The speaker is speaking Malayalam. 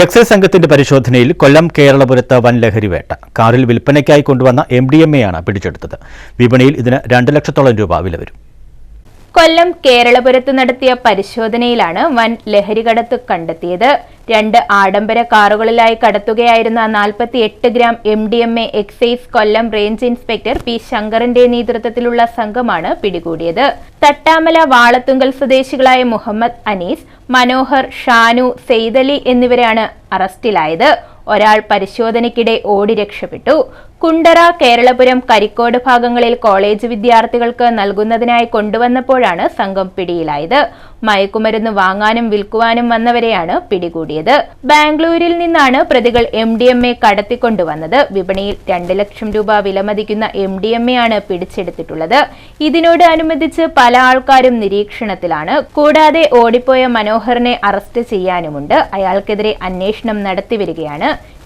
എക്സൈസ് സംഘത്തിന്റെ പരിശോധനയിൽ കൊല്ലം കേരളപുരത്ത് വൻ ലഹരിവേട്ട കാറിൽ വിൽപ്പനയ്ക്കായി കൊണ്ടുവന്ന എം ഡി എം എയാണ് പിടിച്ചെടുത്തത്. വിപണിയിൽ ഇതിന് രണ്ട് ലക്ഷത്തോളം രൂപ വില വരും കൊല്ലം കേരളപുരത്ത് നടത്തിയ പരിശോധനയിലാണ് വൻ ലഹരികടത്ത് കണ്ടെത്തിയത്. രണ്ട് ആഡംബര കാറുകളിലായി കടത്തുകയായിരുന്ന നാൽപ്പത്തി എട്ട് gram M D M A excise Kollam range inspector P ശങ്കറിന്റെ നേതൃത്വത്തിലുള്ള സംഘമാണ് പിടികൂടിയത്. തട്ടാമല വാളത്തുങ്കൽ സ്വദേശികളായ മുഹമ്മദ് അനീസ് മനോഹർ ഷാനു സെയ്തലി എന്നിവരാണ് അറസ്റ്റിലായത്. ഒരാൾ പരിശോധനയ്ക്കിടെ ഓടി രക്ഷപ്പെട്ടു. കുണ്ടറ കേരളപുരം കരിക്കോട് ഭാഗങ്ങളിൽ കോളേജ് വിദ്യാർത്ഥികൾക്ക് നൽകുന്നതിനായി കൊണ്ടുവന്നപ്പോഴാണ് സംഘം പിടിയിലായത്. മയക്കുമരുന്ന് വാങ്ങാനും വിൽക്കുവാനും വന്നവരെയാണ് പിടികൂടിയത്. ബാംഗ്ലൂരിൽ നിന്നാണ് പ്രതികൾ എം ഡി എം എ കടത്തിക്കൊണ്ടുവന്നത്. വിപണിയിൽ രണ്ട് ലക്ഷം രൂപ വിലമതിക്കുന്ന എം ഡി എം എ ആണ് പിടിച്ചെടുത്തിട്ടുള്ളത്. ഇതിനോട് അനുബന്ധിച്ച് പല ആൾക്കാരും നിരീക്ഷണത്തിലാണ്. കൂടാതെ ഓടിപ്പോയ മനോഹറിനെ അറസ്റ്റ് ചെയ്യാനുമുണ്ട്. അയാൾക്കെതിരെ അന്വേഷണം നടത്തിവരികയാണ്.